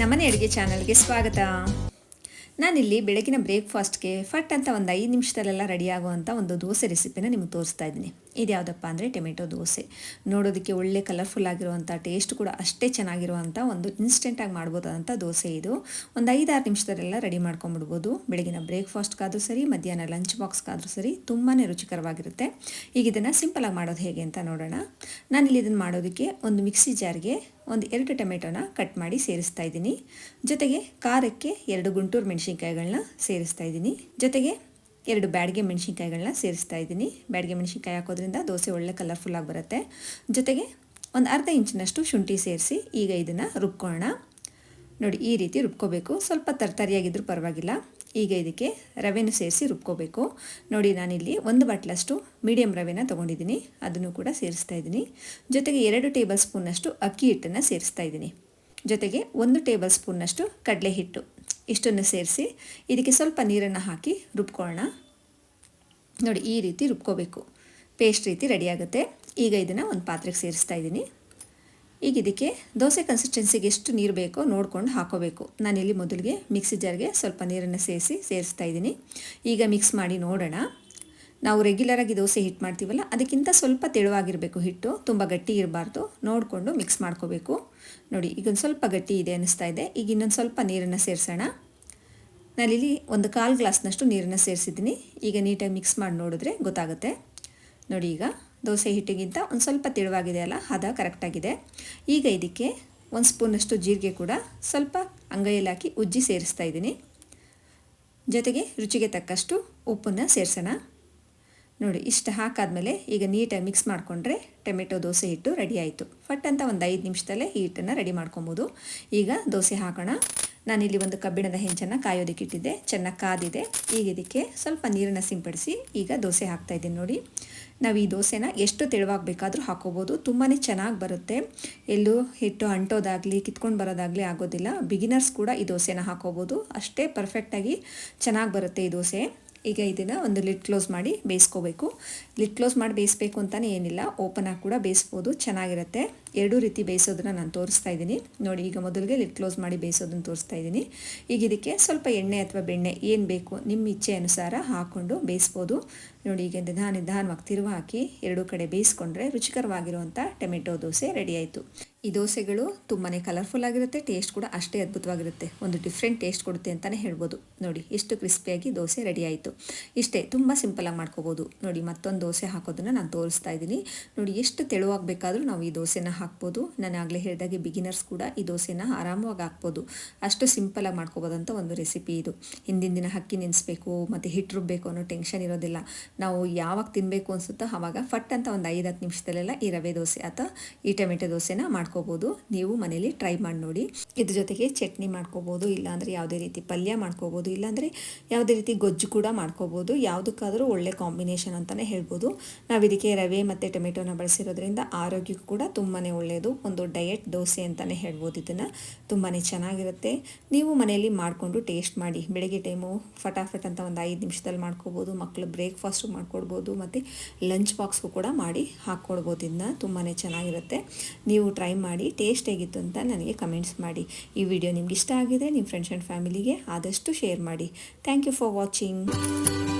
ನಮ್ಮನೆ ಅಡುಗೆ ಚಾನಲ್ಗೆ ಸ್ವಾಗತ. ನಾನಿಲ್ಲಿ ಬೆಳಗಿನ ಬ್ರೇಕ್ಫಾಸ್ಟ್ಗೆ ಫಟ್ ಅಂತ ಒಂದು ಐದು ನಿಮಿಷದಲ್ಲೆಲ್ಲ ರೆಡಿ ಆಗುವಂಥ ಒಂದು ದೋಸೆ ರೆಸಿಪಿನ ನಿಮಗೆ ತೋರಿಸ್ತಾ ಇದ್ದೀನಿ. ಇದು ಯಾವುದಪ್ಪ ಅಂದರೆ ಟೊಮೆಟೊ ದೋಸೆ. ನೋಡೋದಕ್ಕೆ ಒಳ್ಳೆ ಕಲರ್ಫುಲ್ ಆಗಿರುವಂಥ ಟೇಸ್ಟ್ ಕೂಡ ಅಷ್ಟೇ ಚೆನ್ನಾಗಿರುವಂಥ ಒಂದು ಇನ್ಸ್ಟೆಂಟಾಗಿ ಮಾಡ್ಬೋದಾದಂಥ ದೋಸೆ ಇದು. ಒಂದು ಐದಾರು ನಿಮಿಷದಲ್ಲೆಲ್ಲ ರೆಡಿ ಮಾಡ್ಕೊಂಬಿಡ್ಬೋದು. ಬೆಳಗಿನ ಬ್ರೇಕ್ಫಾಸ್ಟ್ಗಾದರೂ ಸರಿ, ಮಧ್ಯಾಹ್ನ ಲಂಚ್ ಬಾಕ್ಸ್ಗಾದರೂ ಸರಿ ತುಂಬಾ ರುಚಿಕರವಾಗಿರುತ್ತೆ. ಈಗ ಇದನ್ನು ಸಿಂಪಲಾಗಿ ಮಾಡೋದು ಹೇಗೆ ಅಂತ ನೋಡೋಣ. ನಾನಿಲ್ಲಿ ಇದನ್ನು ಮಾಡೋದಕ್ಕೆ ಒಂದು ಮಿಕ್ಸಿ ಜಾರ್ಗೆ ಒಂದು ಎರಡು ಟೊಮೆಟೊನ ಕಟ್ ಮಾಡಿ ಸೇರಿಸ್ತಾ ಇದ್ದೀನಿ. ಜೊತೆಗೆ ಖಾರಕ್ಕೆ ಎರಡು ಗುಂಟೂರು ಮೆಣಸಿನ್ಕಾಯಿಗಳನ್ನ ಸೇರಿಸ್ತಾ ಇದ್ದೀನಿ. ಜೊತೆಗೆ ಎರಡು ಬ್ಯಾಡಿಗೆ ಮೆಣಸಿನ್ಕಾಯಿಗಳನ್ನ ಸೇರಿಸ್ತಾ ಇದ್ದೀನಿ. ಬ್ಯಾಡಿಗೆ ಮೆಣಸಿನ್ಕಾಯಿ ಹಾಕೋದ್ರಿಂದ ದೋಸೆ ಒಳ್ಳೆ ಕಲರ್ಫುಲ್ಲಾಗಿ ಬರುತ್ತೆ. ಜೊತೆಗೆ ಒಂದು ಅರ್ಧ ಇಂಚಿನಷ್ಟು ಶುಂಠಿ ಸೇರಿಸಿ ಈಗ ಇದನ್ನು ರುಬ್ಕೊಳ್ಳೋಣ. ನೋಡಿ, ಈ ರೀತಿ ರುಬ್ಕೋಬೇಕು. ಸ್ವಲ್ಪ ತರ್ತರಿಯಾಗಿದ್ದರೂ ಪರವಾಗಿಲ್ಲ. ಈಗ ಇದಕ್ಕೆ ರವೆನೂ ಸೇರಿಸಿ ರುಬ್ಕೋಬೇಕು. ನೋಡಿ, ನಾನಿಲ್ಲಿ ಒಂದು ಬಟ್ಲಷ್ಟು ಮೀಡಿಯಮ್ ರವೆನ ತೊಗೊಂಡಿದ್ದೀನಿ. ಅದನ್ನು ಕೂಡ ಸೇರಿಸ್ತಾ ಇದ್ದೀನಿ. ಜೊತೆಗೆ ಎರಡು ಟೇಬಲ್ ಸ್ಪೂನ್ನಷ್ಟು ಅಕ್ಕಿ ಹಿಟ್ಟನ್ನು ಸೇರಿಸ್ತಾ ಇದ್ದೀನಿ. ಜೊತೆಗೆ ಒಂದು ಟೇಬಲ್ ಸ್ಪೂನ್ನಷ್ಟು ಕಡಲೆ ಹಿಟ್ಟು ಇಷ್ಟನ್ನು ಸೇರಿಸಿ ಇದಕ್ಕೆ ಸ್ವಲ್ಪ ನೀರನ್ನು ಹಾಕಿ ರುಬ್ಕೊಳ್ಳೋಣ. ನೋಡಿ, ಈ ರೀತಿ ರುಬ್ಕೋಬೇಕು. ಪೇಸ್ಟ್ ರೀತಿ ರೆಡಿಯಾಗುತ್ತೆ ಈಗ ಇದನ್ನು ಒಂದು ಪಾತ್ರೆಗೆ ಸೇರಿಸ್ತಾ ಇದ್ದೀನಿ. ಈಗ ಇದಕ್ಕೆ ದೋಸೆ ಕನ್ಸಿಸ್ಟೆನ್ಸಿಗೆ ಎಷ್ಟು ನೀರು ಬೇಕೋ ನೋಡ್ಕೊಂಡು ಹಾಕೋಬೇಕು. ನಾನಿಲ್ಲಿ ಮೊದಲಿಗೆ ಮಿಕ್ಸಿ ಜಾರ್ಗೆ ಸ್ವಲ್ಪ ನೀರನ್ನು ಸೇರಿಸಿ ಸೇರಿಸ್ತಾ ಇದ್ದೀನಿ. ಈಗ ಮಿಕ್ಸ್ ಮಾಡಿ ನೋಡೋಣ. ನಾವು ರೆಗ್ಯುಲರಾಗಿ ದೋಸೆ ಹಿಟ್ಟು ಮಾಡ್ತೀವಲ್ಲ, ಅದಕ್ಕಿಂತ ಸ್ವಲ್ಪ ತೆಳುವಾಗಿರಬೇಕು ಹಿಟ್ಟು, ತುಂಬ ಗಟ್ಟಿ ಇರಬಾರ್ದು. ನೋಡಿಕೊಂಡು ಮಿಕ್ಸ್ ಮಾಡ್ಕೋಬೇಕು. ನೋಡಿ ಈಗ ಒಂದು ಸ್ವಲ್ಪ ಗಟ್ಟಿ ಇದೆ ಅನ್ನಿಸ್ತಾ ಇದೆ. ಈಗ ಇನ್ನೊಂದು ಸ್ವಲ್ಪ ನೀರನ್ನು ಸೇರಿಸೋಣ. ನಾನಿಲ್ಲಿ ಒಂದು ಕಾಲು ಗ್ಲಾಸ್ನಷ್ಟು ನೀರನ್ನು ಸೇರಿಸಿದ್ದೀನಿ. ಈಗ ನೀಟಾಗಿ ಮಿಕ್ಸ್ ಮಾಡಿ ನೋಡಿದ್ರೆ ಗೊತ್ತಾಗುತ್ತೆ. ನೋಡಿ ಈಗ. ದೋಸೆ ಹಿಟ್ಟಿಗಿಂತ ಒಂದು ಸ್ವಲ್ಪ ತೆಳುವಾಗಿದೆ ಅಲ್ಲ ಹದ ಕರೆಕ್ಟಾಗಿದೆ ಈಗ ಇದಕ್ಕೆ ಒಂದು ಸ್ಪೂನಷ್ಟು ಜೀರಿಗೆ ಕೂಡ ಸ್ವಲ್ಪ ಅಂಗೈಯಲ್ಲಿ ಹಾಕಿ ಉಜ್ಜಿ ಸೇರಿಸ್ತಾ ಇದ್ದೀನಿ. ಜೊತೆಗೆ ರುಚಿಗೆ ತಕ್ಕಷ್ಟು ಉಪ್ಪನ್ನು ಸೇರಿಸೋಣ. ನೋಡಿ, ಇಷ್ಟು ಹಾಕಾದ್ಮೇಲೆ ಈಗ ನೀಟಾಗಿ ಮಿಕ್ಸ್ ಮಾಡಿಕೊಂಡ್ರೆ ಟೊಮೆಟೊ, ದೋಸೆ, ಹಿಟ್ಟು ರೆಡಿ ಆಯಿತು. ಫಟ್ ಅಂತ ಒಂದು ಐದು ನಿಮಿಷದಲ್ಲೇ ಈ ಹಿಟ್ಟನ್ನು ರೆಡಿ ಮಾಡ್ಕೊಬೋದು. ಈಗ ದೋಸೆ ಹಾಕೋಣ. ನಾನಿಲ್ಲಿ ಒಂದು ಕಬ್ಬಿಣದ ಹೆಂಚನ್ನು ಕಾಯೋದಕ್ಕೆ ಇಟ್ಟಿದ್ದೆ. ಚೆನ್ನಾಗಿ ಕಾದಿದೆ. ಈಗ ಇದಕ್ಕೆ ಸ್ವಲ್ಪ ನೀರನ್ನು ಸಿಂಪಡಿಸಿ ಈಗ ದೋಸೆ ಹಾಕ್ತಾಯಿದ್ದೀನಿ ನೋಡಿ. ನಾವು ಈ ದೋಸೆನ ಎಷ್ಟು ತೆಳುವಾಗಬೇಕಾದ್ರೂ ಹಾಕೋಬೋದು. ತುಂಬಾ ಚೆನ್ನಾಗಿ ಬರುತ್ತೆ. ಎಲ್ಲೂ ಹಿಟ್ಟು ಅಂಟೋದಾಗಲಿ, ಕಿತ್ಕೊಂಡು ಬರೋದಾಗಲಿ ಆಗೋದಿಲ್ಲ. ಬಿಗಿನರ್ಸ್ ಕೂಡ ಈ ದೋಸೆನ ಹಾಕೋಬೋದು. ಅಷ್ಟೇ ಪರ್ಫೆಕ್ಟಾಗಿ ಚೆನ್ನಾಗಿ ಬರುತ್ತೆ ಈ ದೋಸೆ. ಈಗ ಇದನ್ನು ಒಂದು ಲಿಡ್ ಕ್ಲೋಸ್ ಮಾಡಿ ಬೇಯಿಸ್ಕೋಬೇಕು. ಲಿಡ್ ಕ್ಲೋಸ್ ಮಾಡಿ ಬೇಯಿಸ್ಬೇಕು ಅಂತಲೇ ಏನಿಲ್ಲ. ಓಪನ್ ಆಗಿ ಕೂಡ ಬೇಯಿಸ್ಬೋದು. ಚೆನ್ನಾಗಿರುತ್ತೆ. ಎರಡೂ ರೀತಿ ಬೇಯಿಸೋದನ್ನ ನಾನು ತೋರಿಸ್ತಾ ಇದ್ದೀನಿ. ನೋಡಿ, ಈಗ ಮೊದಲಿಗೆ ಲಿಡ್ ಕ್ಲೋಸ್ ಮಾಡಿ ಬೇಯಿಸೋದನ್ನು ತೋರಿಸ್ತಾ ಇದ್ದೀನಿ. ಈಗ ಇದಕ್ಕೆ ಸ್ವಲ್ಪ ಎಣ್ಣೆ ಅಥವಾ ಬೆಣ್ಣೆ ಏನು ಬೇಕು ನಿಮ್ಮ ಇಚ್ಛೆ ಅನುಸಾರ ಹಾಕ್ಕೊಂಡು ಬೇಯಿಸ್ಬೋದು. ನೋಡಿ, ಈಗ ನಿಧಾನ ನಿಧಾನವಾಗಿ ತಿರುವ ಹಾಕಿ ಎರಡೂ ಕಡೆ ಬೇಯಿಸ್ಕೊಂಡ್ರೆ ರುಚಿಕರವಾಗಿರುವಂಥ ಟೊಮೆಟೊ ದೋಸೆ ರೆಡಿ ಆಯಿತು. ಈ ದೋಸೆಗಳು ತುಂಬಾ ಕಲರ್ಫುಲ್ ಆಗಿರುತ್ತೆ ಟೇಸ್ಟ್ ಕೂಡ ಅಷ್ಟೇ ಅದ್ಭುತವಾಗಿರುತ್ತೆ. ಒಂದು ಡಿಫ್ರೆಂಟ್ ಟೇಸ್ಟ್ ಕೊಡುತ್ತೆ ಅಂತಲೇ ಹೇಳ್ಬೋದು. ನೋಡಿ ಎಷ್ಟು ಕ್ರಿಸ್ಪಿಯಾಗಿ ದೋಸೆ ರೆಡಿ ಆಯಿತು. ಇಷ್ಟೇ, ತುಂಬ ಸಿಂಪಲಾಗಿ ಮಾಡ್ಕೋಬೋದು. ನೋಡಿ, ಮತ್ತೊಂದು ದೋಸೆ ಹಾಕೋದನ್ನು ನಾನು ತೋರಿಸ್ತಾ ಇದ್ದೀನಿ. ನೋಡಿ, ಎಷ್ಟು ತೆಳುವಾಗಬೇಕಾದ್ರೂ ನಾವು ಈ ದೋಸೆನ ಹಾಕ್ಬೋದು. ನಾನು ಆಗಲೇ ಹೇಳಿದಾಗೆ ಬಿಗಿನರ್ಸ್ ಕೂಡ ಈ ದೋಸೆನ ಆರಾಮವಾಗಿ ಹಾಕ್ಬೋದು. ಅಷ್ಟು ಸಿಂಪಲಾಗಿ ಮಾಡ್ಕೋಬೋದಂತ ಒಂದು ರೆಸಿಪಿ ಇದು. ಹಿಂದಿನ ದಿನ ಹಕ್ಕಿ ನೆನೆಸ್ಬೇಕು, ಮತ್ತು ಹಿಟ್ಟು ರುಬ್ಬಬೇಕು ಅನ್ನೋ ಟೆನ್ಷನ್ ಇರೋದಿಲ್ಲ. ನಾವು ಯಾವಾಗ ತಿನ್ನಬೇಕು ಅನಿಸುತ್ತೋ ಆವಾಗ ಫಟ್ ಅಂತ ಒಂದು ಐದು ಹತ್ತು ನಿಮಿಷದಲ್ಲೆಲ್ಲ ಈ ರವೆ ದೋಸೆ ಅಥವಾ ಈ ಟೊಮೆಟೊ ದೋಸೆನ ಮಾಡ್ಕೋಬೋದು. ನೀವು ಮನೇಲಿ ಟ್ರೈ ಮಾಡಿ ನೋಡಿ. ಇದ್ರ ಜೊತೆಗೆ ಚಟ್ನಿ ಮಾಡ್ಕೋಬೋದು, ಇಲ್ಲಾಂದರೆ ಯಾವುದೇ ರೀತಿ ಪಲ್ಯ ಮಾಡ್ಕೋಬೋದು, ಇಲ್ಲಾಂದರೆ ಯಾವುದೇ ರೀತಿ ಗೊಜ್ಜು ಕೂಡ ಮಾಡ್ಕೋಬೋದು. ಯಾವುದಕ್ಕಾದರೂ ಒಳ್ಳೆ ಕಾಂಬಿನೇಷನ್ ಅಂತಲೇ ಹೇಳ್ಬೋದು. ನಾವು ಇದಕ್ಕೆ ರವೆ ಮತ್ತು ಟೊಮೆಟೊನ ಬಳಸಿರೋದ್ರಿಂದ ಆರೋಗ್ಯಕ್ಕೂ ಕೂಡ ತುಂಬಾ ಒಳ್ಳೆಯದು. ಒಂದು ಡಯಟ್ ದೋಸೆ ಅಂತಲೇ ಹೇಳ್ಬೋದು ಇದನ್ನು. ತುಂಬಾ ಚೆನ್ನಾಗಿರುತ್ತೆ. ನೀವು ಮನೆಯಲ್ಲಿ ಮಾಡಿಕೊಂಡು ಟೇಸ್ಟ್ ಮಾಡಿ. ಬೆಳಗ್ಗೆ ಟೈಮು ಫಟಾಫಟ್ ಅಂತ ಒಂದು ಐದು ನಿಮಿಷದಲ್ಲಿ ಮಾಡ್ಕೋಬೋದು. ಮಕ್ಕಳು ಬ್ರೇಕ್ಫಾಸ್ಟು ಮಾಡ್ಕೊಡ್ಬೋದು. ಮತ್ತು ಲಂಚ್ ಬಾಕ್ಸ್ಗೂ ಕೂಡ ಮಾಡಿ ಹಾಕ್ಕೊಡ್ಬೋದು ಇದನ್ನ. ತುಂಬಾ ಚೆನ್ನಾಗಿರುತ್ತೆ. ನೀವು ಟ್ರೈ ಮಾಡಿ ಟೇಸ್ಟ್ ಹೇಗಿತ್ತು ಅಂತ ನನಗೆ ಕಮೆಂಟ್ಸ್ ಮಾಡಿ. ಈ ವಿಡಿಯೋ ನಿಮ್ಗೆ ಇಷ್ಟ ಆಗಿದೆ ನಿಮ್ಮ ಫ್ರೆಂಡ್ಸ್ ಆ್ಯಂಡ್ ಫ್ಯಾಮಿಲಿಗೆ ಆದಷ್ಟು ಶೇರ್ ಮಾಡಿ. Thank you for watching